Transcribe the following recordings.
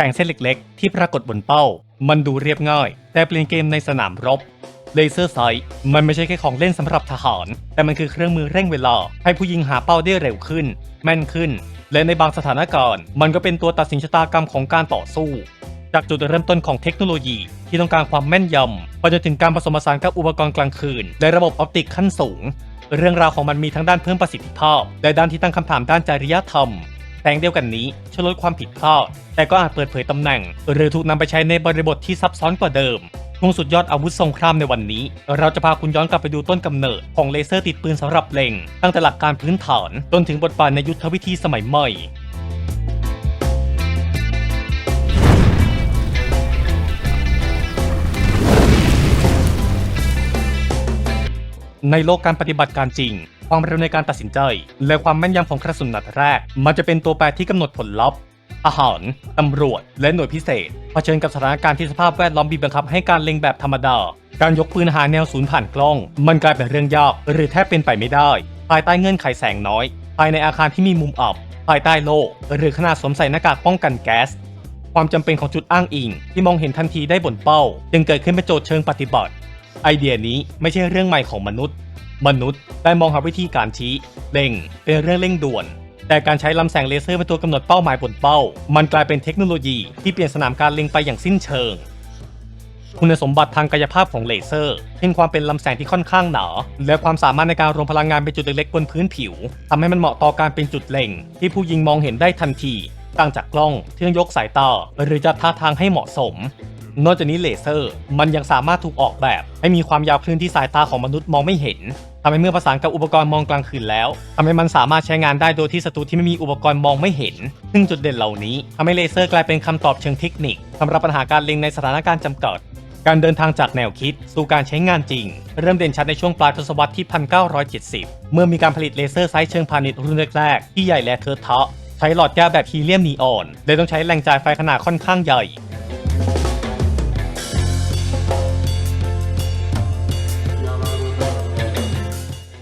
แสงเส้นเล็กๆ ที่ปรากฏบนเป้า มันดูเรียบง่าย แต่เปลี่ยนเกมในสนามรบเลเซอร์ไซต์มันไม่ใช่แค่ของเล่นสำหรับทหาร แต่มันคือเครื่องมือเร่งเวลา ให้ผู้ยิงหาเป้าได้เร็วขึ้น แม่นขึ้น และในบางสถานการณ์ มันก็เป็นตัวตัดสินชะตากรรมของการต่อสู้ จากจุดเริ่มต้นของเทคโนโลยี ที่ต้องการความแม่นยำไปจนถึงการผสมผสานกับอุปกรณ์กลางคืน และระบบออปติกขั้นสูง เรื่องราวของมันมีทั้งด้านเพิ่มประสิทธิภาพ และด้านที่ตั้งคำถามด้านจริยธรรม งเดียวกันนี้ช่วยลดความผิดพลาดแต่ก็อาจเปิดเผยตำแหน่ง หรือถูกนำไปใช้ในบริบทที่ซับซ้อนกว่าเดิมช่วงสุดยอดอาวุธสงครามในวันนี้ เราจะพาคุณย้อนกลับไปดูต้นกำเนิดของเลเซอร์ติดปืนสำหรับเล็ง ตั้งแต่หลักการพื้นฐาน จนถึงบทบาทในยุทธวิธีสมัยใหม่ ในโลกการปฏิบัติการจริง ความเร็วในการตัดสินใจ และความแม่นยำของกระสุนนัดแรก มันจะเป็นตัวแปรที่กำหนดผลลัพธ์อาหารตำรวจ และหน่วยพิเศษเผชิญกับสถานการณ์ที่สภาพแวดล้อมบีบบังคับให้การเล็งแบบธรรมดา การยกปืนหาแนวศูนย์ผ่านกล้อง มันกลายเป็นเรื่องยากหรือแทบเป็นไปไม่ได้ ภายใต้เงื่อนไขแสงน้อย ภายในอาคารที่มีมุมอับ ภายใต้โล่หรือขนาดสวมใส่หน้ากากป้องกันแก๊ส ความจำเป็นของจุดอ้างอิง ที่มองเห็นทันทีได้บนเป้า จึงเกิดขึ้นเป็นโจทย์เชิงปฏิบัติ ไอเดียนี้ไม่ใช่เรื่องใหม่ของมนุษย์ มนุษย์ได้มองหาวิธีการชี้เล็งเป็นเรื่องเร่งด่วน แต่การใช้ลำแสงเลเซอร์เป็นตัวกำหนดเป้าหมายบนเป้า มันกลายเป็นเทคโนโลยีที่เปลี่ยนสนามการเล็งไปอย่างสิ้นเชิง คุณสมบัติทางกายภาพของเลเซอร์เช่นความเป็นลำแสงที่ค่อนข้างหนาและความสามารถในการรวมพลังงานเป็นจุดเล็กๆบนพื้นผิวทำให้มันเหมาะต่อการเป็นจุดเล็ง ที่ผู้ยิงมองเห็นได้ทันทีต่างจากกล้องที่ต้องยกสายตาหรือจัดท่าทางให้เหมาะสมนอกจากนี้เลเซอร์มันยังสามารถถูกออกแบบ ให้มีความยาวคลื่นที่สายตาของมนุษย์มองไม่เห็น ทำให้เมื่อประสานกับอุปกรณ์มองกลางคืนแล้วทำให้มันสามารถใช้งานได้โดยที่ศัตรูที่ไม่มีอุปกรณ์มองไม่เห็น ซึ่งจุดเด่นเหล่านี้ทำให้เลเซอร์กลายเป็นคำตอบเชิงเทคนิคสำหรับปัญหาการเล็งในสถานการณ์จำกัด การเดินทางจากแนวคิด สู่การใช้งานจริง เริ่มเด่นชัดในช่วงปลายทศวรรษที่ 1970 เมื่อมีการผลิตเลเซอร์ไซส์เชิงพาณิชย์รุ่นแรกๆที่ใหญ่และเทอะทะใช้หลอดแก้วแบบฮีเลียมนีออนเลยต้องใช้แรงจ่ายไฟขนาดค่อนข้างใหญ่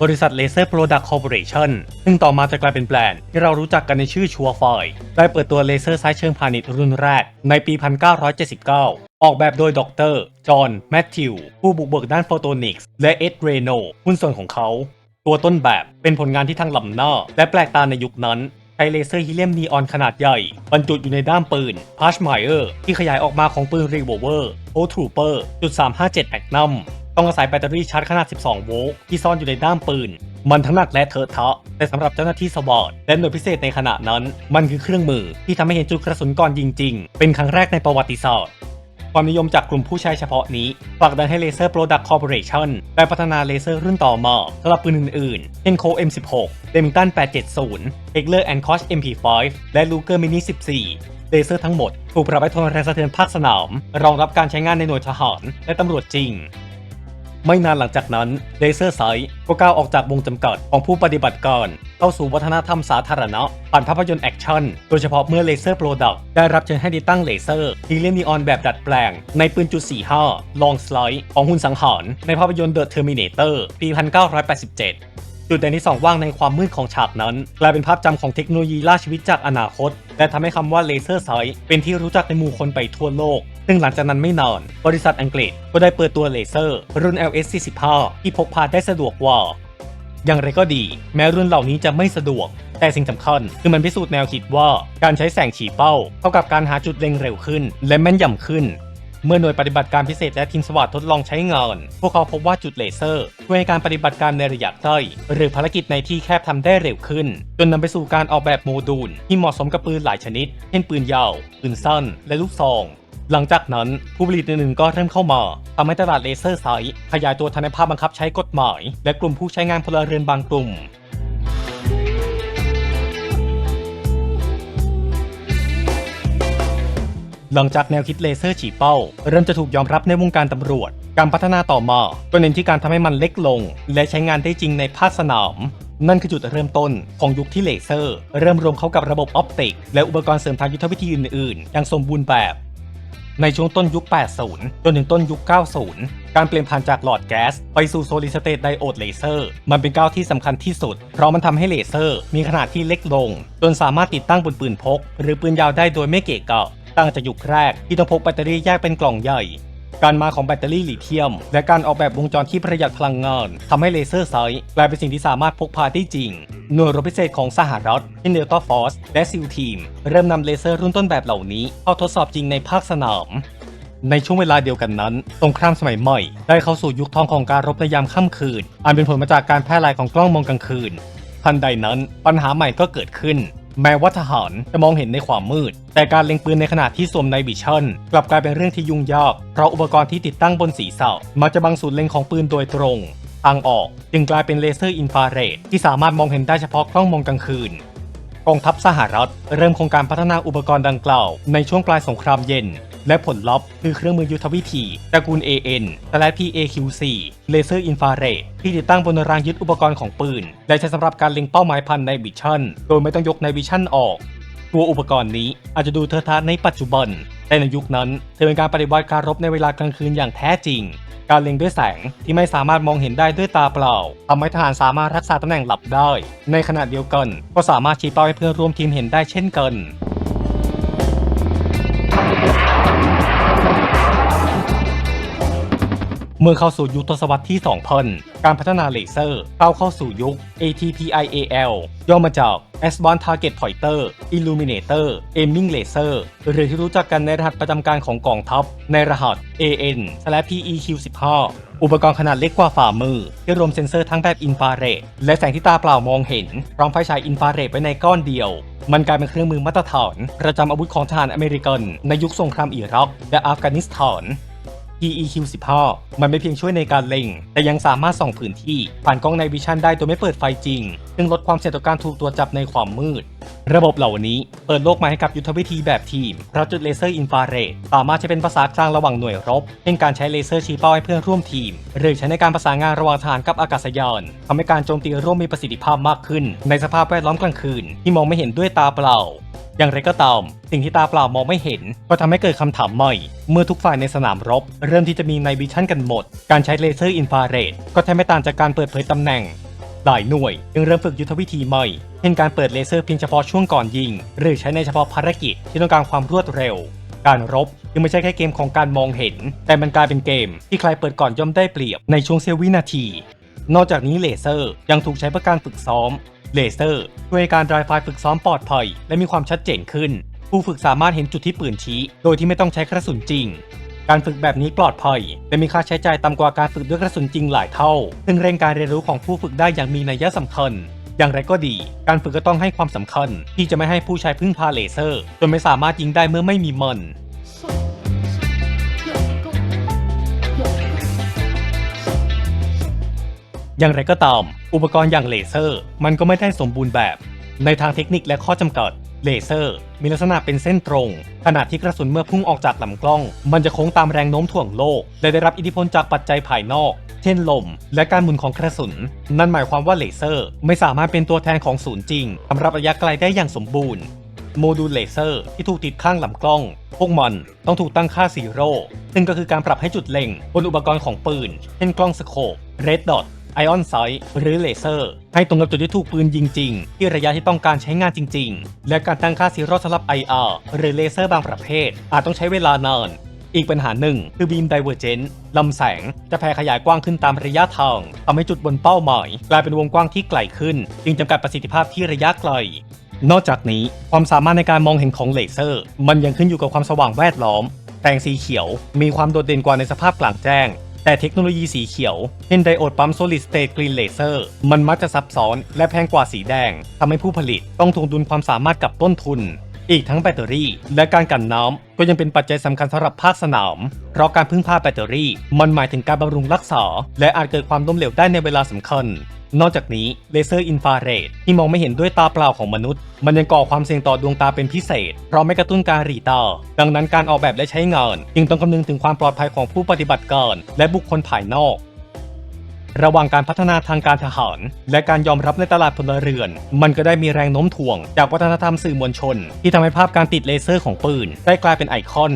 บริษัท Laser Product Corporation ซึ่งต่อมาจะกลายเป็นแบรนด์ที่เรารู้จักกันในชื่อชัวไฟได้เปิดตัวเลเซอร์ไซส์เชิงพาณิชย์รุ่นแรกในปี 1979 ออกแบบโดยดร จอห์น แมทธิว ผู้บุกเบิกด้านโฟโตนิกส์ และเอ็ดเรโนหุ้นส่วนของเขา ตัวต้นแบบเป็นผลงานที่ทั้งล้ำหน้า และแปลกตาในยุคนั้นใช้เลเซอร์ฮีเลียมนีออนขนาดใหญ่ บรรจุอยู่ในด้ามปืนพาชไมเออร์ที่ขยายออกมาของปืนรีโวเวอร์โอทรูเปอร์จุด357แมกนัม ต้องอาศัยแบตเตอรี่ชาร์จขนาด 12 โวลต์ที่ซ่อนอยู่ในด้ามปืน มันทั้งหนักและเทอะทะ แต่สำหรับเจ้าหน้าที่สวอตและหน่วยพิเศษในขณะนั้น มันคือเครื่องมือที่ทำให้เห็นจุดกระสุนก่อนยิงจริง เป็นครั้งแรกในประวัติศาสตร์ความนิยมจากกลุ่มผู้ใช้เฉพาะนี้ผลักดันให้ Laser Product Corporation ได้พัฒนาเลเซอร์รุ่นต่อมาสำหรับปืนอื่นๆ เช่น Colt M16 Remington 870 Heckler Koch MP5 และ Luger Mini 14 เลเซอร์ทั้งหมด ถูกปรับให้ทนแรงสะเทือนภาคสนาม รองรับการใช้งานในหน่วยทหาร และตำรวจจริง ไม่นานหลังจากนั้นเลเซอร์ไซต์ก็ก้าวออกจากวงจำกัดของผู้ปฏิบัติการเข้าสู่วัฒนธรรมสาธารณะผ่านภาพยนตร์แอคชั่น โดยเฉพาะเมื่อเลเซอร์โปรดักต์ได้รับเชิญให้ติดตั้งเลเซอร์ฮีเลียมนีออนแบบดัดแปลง ในปืนจุด45 ลองสไลด์ของหุ่นสังหารในภาพยนตร์ The Terminator ปี 1987จุดเด่นที่สองว่างในความมืดของฉากนั้น กลายเป็นภาพจำของเทคโนโลยีล่าชีวิตจากอนาคต และทำให้คำว่าเลเซอร์ไซต์เป็นที่รู้จักในหมู่คนไปทั่วโลก ซึ่งหลังจากนั้นไม่นาน บริษัทอังกฤษก็ได้เปิดตัวเลเซอร์ รุ่น LS45 ที่พกพาได้สะดวกกว่า อย่างไรก็ดี แม้รุ่นเหล่านี้จะไม่สะดวก แต่สิ่งสำคัญคือมันพิสูจน์แนวคิดว่าการใช้แสงฉีเป้า เท่ากับการหาจุดเล็งเร็วขึ้น และแม่นยำขึ้นเมื่อหน่วยปฏิบัติการพิเศษและทีมสวัสดทดลองใช้งาน พวกเขาพบว่าจุดเลเซอร์ช่วยให้การปฏิบัติการในระยะใกล้หรือภารกิจในที่แคบทำได้เร็วขึ้น จนนำไปสู่การออกแบบโมดูล ที่เหมาะสมกับปืนหลายชนิด เช่นปืนยาว ปืนสั้น และลูกซอง หลังจากนั้นผู้ผลิตอื่นๆก็เริ่มเข้ามาทำให้ตลาดเลเซอร์ไซต์ขยายตัวทันในภาพบังคับใช้กฎหมาย และกลุ่มผู้ใช้งานพลเรือนบางกลุ่มหลังจากแนวคิดเลเซอร์ฉีเป้า เริ่มจะถูกยอมรับในวงการตำรวจ การพัฒนาต่อมาก็เน้นที่การทำให้มันเล็กลง และใช้งานได้จริงในภาคสนาม นั่นคือจุดเริ่มต้นของยุคที่เลเซอร์ เริ่มรวมเข้ากับระบบออปติก และอุปกรณ์เสริมทางยุทธวิธีอื่นๆ อย่างสมบูรณ์แบบ ในช่วงต้นยุค 80 จนถึงต้นยุค 90 การเปลี่ยนผ่านจากหลอดแก๊สไปสู่โซลิดสเตตไดโอดเลเซอร์มันเป็นก้าวที่สำคัญที่สุด เพราะมันทำให้เลเซอร์ มีขนาดที่เล็กลง จนสามารถติดตั้งบนปืนพก หรือปืนยาวได้โดยไม่เกะกะตั้งจากยุคแรกที่ต้องพกแบตเตอรี่แยกเป็นกล่องใหญ่ การมาของแบตเตอรี่ลิเธียม และการออกแบบวงจรที่ประหยัดพลังงานทำให้เลเซอร์ไซต์กลายเป็นสิ่งที่สามารถพกพาได้จริง หน่วยรบพิเศษของสหรัฐที่เนลต้าฟอร์สและซิลทีม เริ่มนำเลเซอร์รุ่นต้นแบบเหล่านี้เข้าทดสอบจริงในภาคสนาม ในช่วงเวลาเดียวกันนั้น สงครามสมัยใหม่ ได้เข้าสู่ยุคทองของการรบในยามค่ำคืน อันเป็นผลมาจากการแพร่หลายของกล้องมองกลางคืนทันใดนั้นปัญหาใหม่ก็เกิดขึ้น แม้ว่าทหารจะมองเห็นในความมืด แต่การเล็งปืนในขณะที่สวมในบิชั่นกลับกลายเป็นเรื่องที่ยุ่งยาก เพราะอุปกรณ์ที่ติดตั้งบนศีรษะมักจะบังศูนย์เล็งของปืนโดยตรงทางออกจึงกลายเป็นเลเซอร์อินฟราเรดที่สามารถมองเห็นได้เฉพาะกล้องมองกลางคืนกองทัพสหรัฐเริ่มโครงการพัฒนาอุปกรณ์ดังกล่าวในช่วงปลายสงครามเย็น และผลลัพธ์คือเครื่องมือยุทธวิธีตระกูล AN และ PAQ4 เลเซอร์อินฟราเรดที่ติดตั้งบนรางยึดอุปกรณ์ของปืน และใช้สำหรับการเล็งเป้าหมายพันในบิชั่น โดยไม่ต้องยกในบิชั่นออก ตัวอุปกรณ์นี้อาจจะดูเทอะทะในปัจจุบัน แต่ในยุคนั้นเธอเป็นการปฏิบัติการรบในเวลากลางคืนอย่างแท้จริง การเล็งด้วยแสงที่ไม่สามารถมองเห็นได้ด้วยตาเปล่าทำให้ทหารสามารถรักษาตำแหน่งหลับได้ ในขณะเดียวกัน ก็สามารถชี้เป้าให้เพื่อนร่วมทีมเห็นได้เช่นกัน มื่อเข้าสู่ยุคทศวรรษที่2000การพัฒนาเลเซอร์ก้าวเข้าสู่ยุค ATPIAL ย่อมาจาก Advanced Target Pointer Illuminator Aiming Laser หรือที่รู้จักกันในรหัสประจำการของกองทัพ ในรหัส AN/PEQ15 อุปกรณ์ขนาดเล็กกว่าฝ่ามือ ที่รวมเซ็นเซอร์ทั้งแบบอินฟราเรดและแสงที่ตาเปล่ามองเห็น พร้อมไฟฉายอินฟราเรดไว้ในก้อนเดียว มันกลายเป็นเครื่องมือมาตรฐาน ประจำอาวุธของทหารอเมริกัน ในยุคสงครามอิรักและอัฟกานิสถาน PEQ15 มันไม่เพียงช่วยในการเล็ง แต่ยังสามารถส่องพื้นที่ ผ่านกล้องในวิชั่นได้โดยไม่เปิดไฟจริง ซึ่งลดความเสี่ยงต่อการถูกตรวจจับในความมืด ระบบเหล่านี้เปิดโลกมาให้กับยุทธวิธีแบบทีม เพราะจุดเลเซอร์อินฟราเรดสามารถใช้เป็นภาษากลางระหว่างหน่วยรบ เช่นการใช้เลเซอร์ชี้เป้าให้เพื่อนร่วมทีม หรือใช้ในการประสานงานระหว่างทหารกับอากาศยานทำให้การโจมตีร่วมมีประสิทธิภาพมากขึ้น ในสภาพแวดล้อมกลางคืน ที่มองไม่เห็นด้วยตาเปล่า อย่างไรก็ตาม สิ่งที่ตาเปล่ามองไม่เห็น ก็ทำให้เกิดคำถามใหม่ เมื่อทุกฝ่ายในสนามรบ เริ่มที่จะมีในวิชั่นกันหมด การใช้เลเซอร์อินฟราเรดก็แทบไม่ต่างจากการเปิดเผยตำแหน่งหลายหน่วยยังเริ่มฝึกยุทธวิธีใหม่ เช่นการเปิดเลเซอร์เพียงเฉพาะช่วงก่อนยิง หรือใช้ในเฉพาะภารกิจที่ต้องการความรวดเร็ว การรบยังไม่ใช่แค่เกมของการมองเห็น แต่มันกลายเป็นเกม ที่ใครเปิดก่อนย่อมได้เปรียบในช่วงเสี้ยววินาที นอกจากนี้เลเซอร์ยังถูกใช้เพื่อการฝึกซ้อม เลเซอร์ช่วยการดรายไฟฝึกซ้อมปลอดภัย และมีความชัดเจนขึ้น ผู้ฝึกสามารถเห็นจุดที่ปืนชี้ โดยที่ไม่ต้องใช้กระสุนจริง การฝึกแบบนี้ปลอดภัยและมีค่าใช้จ่ายต่ำกว่าการฝึกด้วยกระสุนจริงหลายเท่า ซึ่งเร่งการเรียนรู้ของผู้ฝึกได้อย่างมีนัยสำคัญอย่างไรก็ดี การฝึกก็ต้องให้ความสำคัญ ที่จะไม่ให้ผู้ใช้พึ่งพาเลเซอร์ จนไม่สามารถยิงได้เมื่อไม่มีมันอย่างไรก็ตาม อุปกรณ์อย่างเลเซอร์ มันก็ไม่ได้สมบูรณ์แบบ ในทางเทคนิคและข้อจำกัด เลเซอร์ มีลักษณะเป็นเส้นตรง ขณะที่กระสุนเมื่อพุ่งออกจากลำกล้อง มันจะโค้งตามแรงโน้มถ่วงโลก และได้รับอิทธิพลจากปัจจัยภายนอก เช่นลม และการหมุนของกระสุน นั่นหมายความว่าเลเซอร์ ไม่สามารถเป็นตัวแทนของศูนย์จริงสำหรับระยะไกลได้อย่างสมบูรณ์โมดูลเลเซอร์ที่ถูกติดข้างลำกล้อง พวกมันต้องถูกตั้งค่าซีโร่ซึ่งก็คือการปรับให้จุดเล็ง บนอุปกรณ์ของปืน เช่นกล้องสโคปเรดดอท ไอออนไซต์หรือเลเซอร์ให้ตรงกับจุดที่ถูกปืนยิงจริง ที่ระยะที่ต้องการใช้งานจริง ๆ และการตั้งค่าซีโร่สำหรับ IR หรือเลเซอร์บางประเภท อาจต้องใช้เวลานานอีกปัญหาหนึ่งคือบีมไดเวอร์เจนลำแสงจะแผ่ขยายกว้างขึ้นตามระยะทางทำให้จุดบนเป้าหมาย กลายเป็นวงกว้างที่ไกลขึ้น จึงจำกัดประสิทธิภาพที่ระยะไกล นอกจากนี้ความสามารถในการมองเห็นของเลเซอร์ มันยังขึ้นอยู่กับความสว่างแวดล้อม แสงสีเขียว มีความโดดเด่นกว่าในสภาพกลางแจ้ง แต่เทคโนโลยีสีเขียวเช่นไดโอดปั๊ม solid state green laser มันมักจะซับซ้อนและแพงกว่าสีแดงทำให้ผู้ผลิตต้องทวงดุลความสามารถกับต้นทุน อีกทั้งแบตเตอรี่ และการกันน้ำก็ยังเป็นปัจจัยสำคัญสำหรับภาคสนาม เพราะการพึ่งพาแบตเตอรี่ มันหมายถึงการบำรุงรักษา และอาจเกิดความล้มเหลวได้ในเวลาสำคัญ นอกจากนี้เลเซอร์อินฟราเรดที่มองไม่เห็นด้วยตาเปล่าของมนุษย์ มันยังก่อความเสี่ยงต่อดวงตาเป็นพิเศษ เพราะไม่กระตุ้นการหรีตา ดังนั้นการออกแบบและใช้งานจึงต้องคำนึงถึงความปลอดภัยของผู้ปฏิบัติการและบุคคลภายนอก ระหว่างการพัฒนาทางการทหาร และการยอมรับในตลาดพลเรือน มันก็ได้มีแรงโน้มถ่วง จากวัฒนธรรมสื่อมวลชน ที่ทำให้ภาพการติดเลเซอร์ของปืน ได้กลายเป็นไอคอน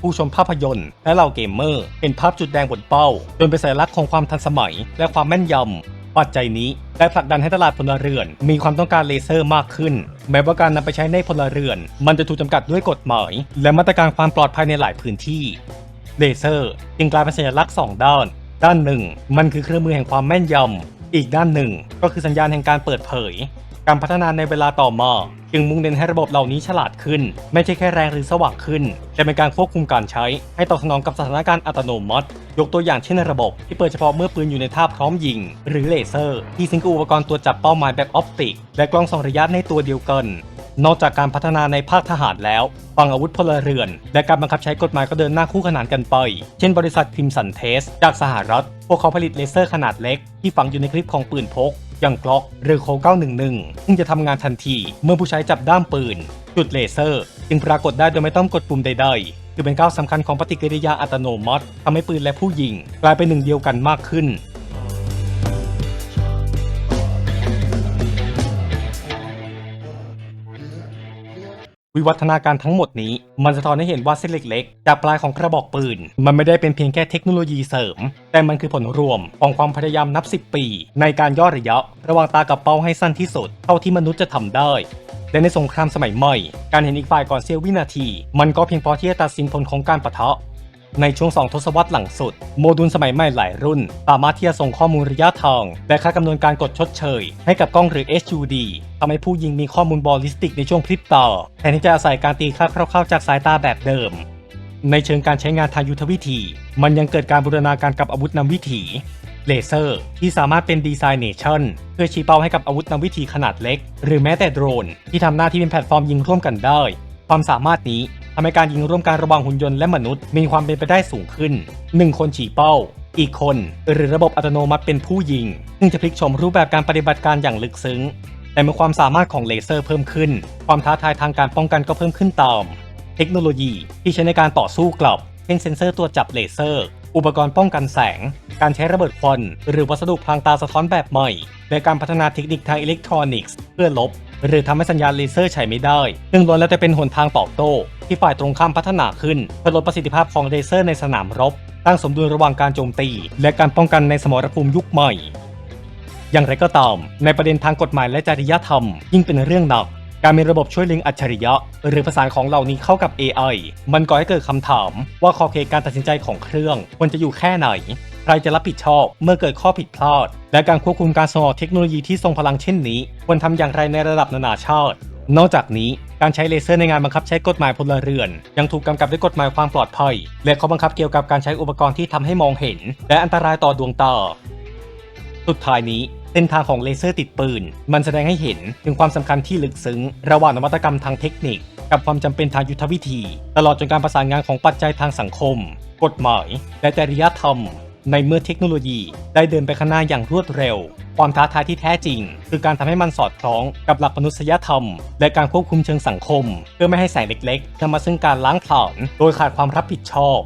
ผู้ชมภาพยนตร์ และเหล่าเกมเมอร์เห็นภาพจุดแดงบนเป้า จนเป็นสัญลักษณ์ของความทันสมัย และความแม่นยำปัจจัยนี้ได้ผลักดันให้ตลาดพลเรือน มีความต้องการเลเซอร์มากขึ้น แม้ว่าการนำไปใช้ในพลเรือน มันจะถูกจำกัดด้วยกฎหมาย และมาตรการความปลอดภัยในหลายพื้นที่ เลเซอร์จึงกลายเป็นสัญลักษณ์สองด้าน ด้านหนึ่ง มันคือเครื่องมือแห่งความแม่นยำ อีกด้านหนึ่ง ก็คือสัญญาณแห่งการเปิดเผย การพัฒนาในเวลาต่อมาจึงมุ่งเน้นให้ระบบเหล่านี้ฉลาดขึ้น ไม่ใช่แค่แรงหรือสว่างขึ้น แต่เป็นการควบคุมการใช้ ให้ตอบสนองกับสถานการณ์อัตโนมัติ ยกตัวอย่างเช่นระบบที่เปิดเฉพาะเมื่อปืนอยู่ในท่าพร้อมยิง หรือเลเซอร์ ที่ซิงก์กับอุปกรณ์ตรวจจับเป้าหมายแบบออปติก และกล้องส่องระยะในตัวเดียวกัน นอกจากการพัฒนาในภาคทหารแล้วฝั่งอาวุธพลเรือน และการบังคับใช้กฎหมายก็เดินหน้าคู่ขนานกันไป เช่นบริษัทคิมสันเทส จากสหรัฐ พวกเขาผลิตเลเซอร์ขนาดเล็ก ที่ฝังอยู่ในคลิปของปืนพก อย่างกล็อกหรือโค911ซึ่งจะทำงานทันที เมื่อผู้ใช้จับด้ามปืน จุดเลเซอร์ จึงปรากฏได้โดยไม่ต้องกดปุ่มใดๆคือเป็นก้าวสำคัญของปฏิกิริยาอัตโนมัติทำให้ปืนและผู้ยิง กลายเป็นหนึ่งเดียวกันมากขึ้น วิวัฒนาการทั้งหมดนี้ มันสะท้อนให้เห็นว่าเส้นเล็กๆ จากปลายของกระบอกปืน มันไม่ได้เป็นเพียงแค่เทคโนโลยีเสริม แต่มันคือผลรวมของความพยายามนับ 10 ปี ในการย่อระยะ ระหว่างตากับเป้าให้สั้นที่สุด เท่าที่มนุษย์จะทำได้และในสงครามสมัยใหม่ การเห็นอีกฝ่ายก่อนเสี้ยววินาที มันก็เพียงพอที่จะตัดสินผลของการปะทะ ในช่วง2ทศวรรษหลังสุด โมดูลสมัยใหม่หลายรุ่น สามารถที่จะส่งข้อมูลระยะทาง และค่ากำนวณการกดชดเชย ให้กับกล้องหรือ HUD ทำให้ผู้ยิงมีข้อมูลบอลลิสติกในช่วงพริบตาแทนที่จะอาศัยการตีค่าคร่าวๆจากสายตาแบบเดิม ในเชิงการใช้งานทางยุทธวิธี มันยังเกิดการบูรณาการกับอาวุธนำวิถีเลเซอร์ที่สามารถเป็นดีไซน์เนชั่นเพื่อชี้เป้าให้กับอาวุธนำวิถีขนาดเล็ก หรือแม้แต่โดรน ที่ทำหน้าที่เป็นแพลตฟอร์มยิงร่วมกันได้ ความสามารถนี้ทำให้การยิงร่วมกันระหว่างหุ่นยนต์และมนุษย์มีความเป็นไปได้สูงขึ้น 1 คนฉีเป้า อีกคน หรือระบบอัตโนมัติเป็นผู้ยิง ซึ่งจะพลิกชมรูปแบบการปฏิบัติการอย่างลึกซึ้ง แต่เมื่อความสามารถของเลเซอร์เพิ่มขึ้น ความท้าทายทางการป้องกันก็เพิ่มขึ้นตาม เทคโนโลยีที่ใช้ในการต่อสู้กลับ เช่นเซ็นเซอร์ตัวจับเลเซอร์ อุปกรณ์ป้องกันแสง การใช้ระเบิดควัน หรือวัสดุพลางตาสะท้อนแบบใหม่ และการพัฒนาเทคนิคทางอิเล็กทรอนิกส์ เพื่อลบ หรือทำให้สัญญาณเลเซอร์ใช้ไม่ได้ ซึ่งล้วนแล้วแต่เป็นหนทางตอบโต้ ที่ฝ่ายตรงข้ามพัฒนาขึ้นเพื่อลดประสิทธิภาพของเลเซอร์ในสนามรบตั้งสมดุลระหว่างการโจมตี และการป้องกันในสมรภูมิยุคใหม่ อย่างไรก็ตาม ในประเด็นทางกฎหมายและจริยธรรม ยิ่งเป็นเรื่องหนัก การมีระบบช่วยลิงอัจฉริยะ หรือประสานของเหล่านี้เข้ากับ AI มันก่อให้เกิดคำถามว่าขอบเขตการตัดสินใจของเครื่องควรจะอยู่แค่ไหน ใครจะรับผิดชอบเมื่อเกิดข้อผิดพลาด และการควบคุมการส่งออกเทคโนโลยีที่ทรงพลังเช่นนี้ ควรทำอย่างไรในระดับนานาชาติ นอกจากนี้การใช้เลเซอร์ในงานบังคับใช้กฎหมายพลเรือน ยังถูกกำกับด้วยกฎหมายความปลอดภัย และข้อบังคับเกี่ยวกับการใช้อุปกรณ์ที่ทำให้มองเห็น และอันตรายต่อดวงตา สุดท้ายนี้เส้นทางของเลเซอร์ติดปืน มันแสดงให้เห็นถึงความสำคัญที่ลึกซึ้ง ระหว่างนวัตกรรมทางเทคนิค กับความจำเป็นทางยุทธวิธี ตลอดจนการประสานงานของปัจจัยทางสังคม กฎหมาย และจริยธรรม ในเมื่อเทคโนโลยี ได้เดินไปข้างหน้าอย่างรวดเร็ว ความท้าทายที่แท้จริง คือการทำให้มันสอดคล้องกับหลักมนุษยธรรม และการควบคุมเชิงสังคม เพื่อไม่ให้แสงเล็กๆนำมาซึ่งการล้างผลาญโดยขาดความรับผิดชอบ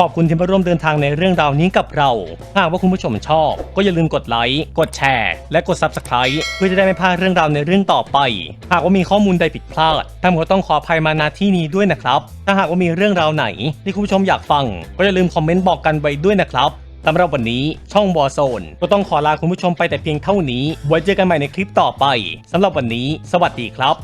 ขอบคุณที่มาร่วมเดินทางในเรื่องราวนี้กับเรา หากว่าคุณผู้ชมชอบ ก็อย่าลืมกดไลค์ กดแชร์ และกด Subscribe เพื่อจะได้ไม่พลาดเรื่องราวในเรื่องต่อไป หากว่ามีข้อมูลใดผิดพลาดท่านก็ต้องขออภัยมาณที่นี้ด้วยนะครับ ถ้าหากว่ามีเรื่องราวไหนที่คุณผู้ชมอยากฟัง ก็อย่าลืมคอมเมนต์บอกกันไว้ด้วยนะครับสำหรับวันนี้ช่องบอโซนก็ต้องขอลาคุณผู้ชมไปแต่เพียงเท่านี้ ไว้เจอกันใหม่ในคลิปต่อไปสำหรับวันนี้ สวัสดีครับ